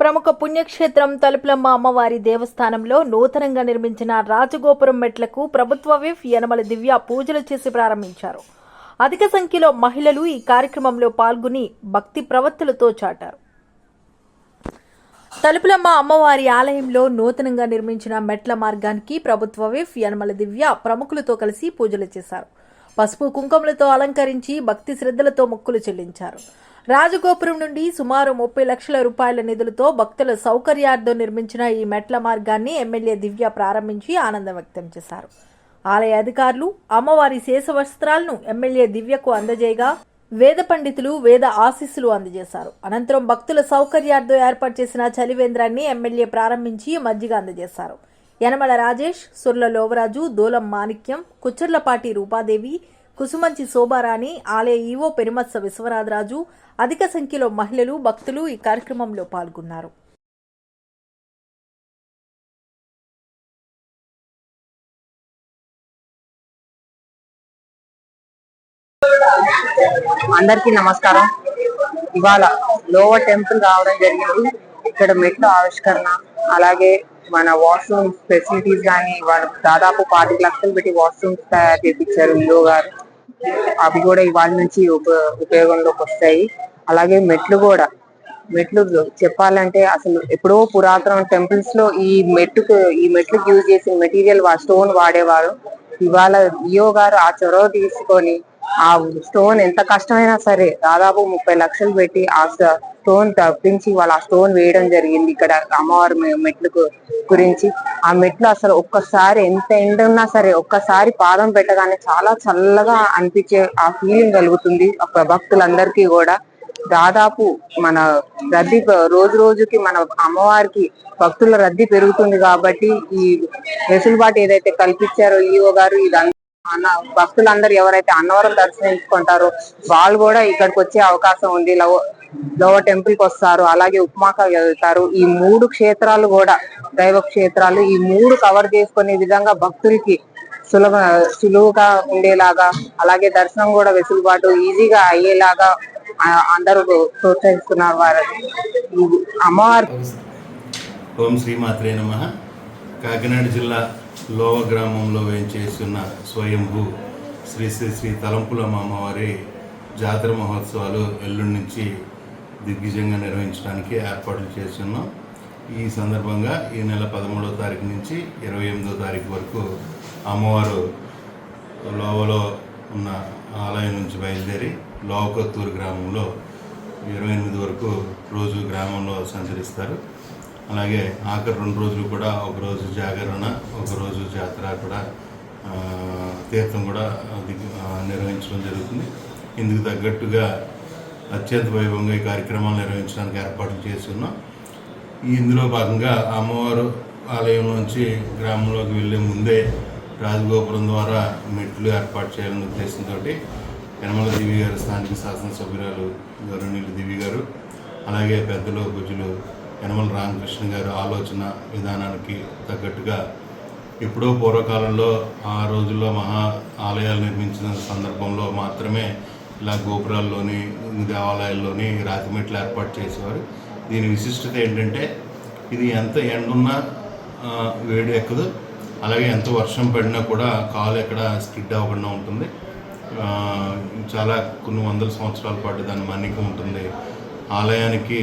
ప్రముఖ పుణ్యక్షేత్రం తలుపులమ్మ అమ్మవారి దేవస్థానంలో నూతనంగా నిర్మించిన రాజగోపురం మెట్లకు ప్రభుత్వ విఫ్ యనమల దివ్య పూజలు చేసి ప్రారంభించారు. అధిక సంఖ్యలో మహిళలు ఈ కార్యక్రమంలో పాల్గొని భక్తి ప్రవత్తులతో చాటారు. తలుపులమ్మ అమ్మవారి ఆలయంలో నూతనంగా నిర్మించిన మెట్ల మార్గానికి ప్రభుత్వ విఫ్ యనమల దివ్య ప్రముఖులతో కలిసి పూజలు చేశారు. పసుపు కుంకుమలతో అలంకరించి భక్తి శ్రద్ధలతో మొక్కులు చెల్లించారు. రాజగోపురం నుండి సుమారు ముప్పై లక్షల రూపాయల నిధులతో భక్తుల సౌకర్యార్థం నిర్మించిన ఈ మెట్ల మార్గాన్ని ఎమ్మెల్యే దివ్య ప్రారంభించి ఆనందం వ్యక్తం చేశారు. ఆలయ అధికారులు అమ్మవారి శేష వస్త్రాలను ఎమ్మెల్యే దివ్యకు అందజేయగా వేద పండితులు వేద ఆశీస్సులు అందజేశారు. అనంతరం భక్తుల సౌకర్యార్థం ఏర్పాటు చేసిన చలివేంద్రాన్ని ఎమ్మెల్యే ప్రారంభించి మజ్జిగ అందజేశారు. యనమల రాజేష్ సుర్ల లోవరాజు దూలం మాణిక్యం కుచ్చర్లపాటి రూపాదేవి కుసుమంచి శోభారాణి ఆలయ ఈవో పెరుమత్స విశ్వనాథరాజు అధిక సంఖ్యలో మహిళలు భక్తులు ఈ కార్యక్రమంలో పాల్గొన్నారు. అందరికీ నమస్కారం. ఇవాళ లోవర్ టెంపుల్ రావడం జరిగింది. ఇక్కడ మెట్ల ఆవిష్కరణ అలాగే మన వాష్రూమ్ ఫెసిలిటీస్ కానీ వాళ్ళు దాదాపు పాతిక లక్షలు పెట్టి వాష్రూమ్స్ తయారు చేపించారు ఈఓ గారు. అవి కూడా ఇవాళ నుంచి ఉప- ఉపయోగంలోకి వస్తాయి. అలాగే మెట్లు కూడా. మెట్లు చెప్పాలంటే అసలు ఎప్పుడో పురాతన టెంపుల్స్లో ఈ మెట్టుకు ఈ మెట్లకు యూజ్ చేసిన మెటీరియల్ స్టోన్ వాడేవారు. ఇవాళ ఈఓ గారు ఆ చొరవ తీసుకొని ఆ స్టోన్ ఎంత కష్టమైనా సరే దాదాపు ముప్పై లక్షలు పెట్టి ఆ స్టోన్ తప్పించి వాళ్ళు ఆ స్టోన్ వేయడం జరిగింది ఇక్కడ అమ్మవారి మెట్లకు గురించి. ఆ మెట్లు అసలు ఒక్కసారి ఎంత ఎండ ఉన్నా సరే ఒక్కసారి పాదం పెట్టగానే చాలా చల్లగా అనిపించే ఆ ఫీలింగ్ కలుగుతుంది. ఆ భక్తులందరికీ కూడా. దాదాపు మన రద్దీ రోజు రోజుకి మన అమ్మవారికి భక్తుల రద్దీ పెరుగుతుంది కాబట్టి ఈ వెసులుబాటు ఏదైతే కల్పించారో ఈఓ గారు ఇదంతా అన్న భక్తులందరూ ఎవరైతే అన్నవరం దర్శించుకుంటారో వాళ్ళు కూడా ఇక్కడికి వచ్చే అవకాశం ఉంది. లవ లోవ టెంపుల్కి వస్తారు. అలాగే ఉప్మాక వెళ్తారు. ఈ మూడు క్షేత్రాలు కూడా దైవ క్షేత్రాలు ఈ మూడు కవర్ చేసుకునే విధంగా భక్తులకి సులభ సులువుగా ఉండేలాగా అలాగే దర్శనం కూడా వెసులుబాటు ఈజీగా అయ్యేలాగా అందరూ ప్రోత్సహిస్తున్నారు వారు. అమ్మవారి ఓం శ్రీమాత్రే నమ. కాకినాడ జిల్లా లోవ గ్రామంలో వేయించేస్తున్న స్వయంభూ శ్రీ శ్రీ శ్రీ తలంపులమ్మ అమ్మవారి జాతర మహోత్సవాలు ఎల్లుండి నుంచి దిగ్విజయంగా నిర్వహించడానికి ఏర్పాట్లు చేస్తున్నాం. ఈ సందర్భంగా ఈ నెల పదమూడో తారీఖు నుంచి ఇరవై ఎనిమిదో తారీఖు వరకు అమ్మవారు లోవలో ఉన్న ఆలయం నుంచి బయలుదేరి లోవకొత్తూరు గ్రామంలో ఇరవై ఎనిమిది వరకు రోజు గ్రామంలో సంచరిస్తారు. అలాగే ఆఖరి రెండు రోజులు కూడా ఒకరోజు జాగరణ ఒకరోజు జాతర కూడా తీర్థం కూడా నిర్వహించడం జరుగుతుంది. ఇందుకు తగ్గట్టుగా అత్యంత వైభవంగా ఈ కార్యక్రమాలు నిర్వహించడానికి ఏర్పాట్లు చేస్తున్నాం. ఇందులో భాగంగా అమ్మవారు ఆలయం నుంచి గ్రామంలోకి వెళ్ళే ముందే రాజగోపురం ద్వారా మెట్లు ఏర్పాటు చేయాలనే ఉద్దేశంతో యనమల దివి గారు స్థానిక శాసనసభ్యురాలు గౌరవనీయులు దివి గారు అలాగే పెద్దలు భుజులు యనమల రామకృష్ణ గారు ఆలోచన విధానానికి తగ్గట్టుగా ఎప్పుడో పూర్వకాలంలో ఆ రోజుల్లో మహా ఆలయాలు నిర్మించిన సందర్భంలో మాత్రమే ఇలా గోపురాల్లోని దేవాలయాల్లోని రాతి మెట్లు ఏర్పాటు చేసేవారు. దీని విశిష్టత ఏంటంటే ఇది ఎంత ఎండున్నా వేడి ఎక్కదు. అలాగే ఎంత వర్షం పడినా కూడా కాలు ఎక్కడ స్కిడ్ అవ్వకుండా ఉంటుంది. చాలా కొన్ని వందల సంవత్సరాల పాటు దాని మన్నిక ఉంటుంది. ఆలయానికి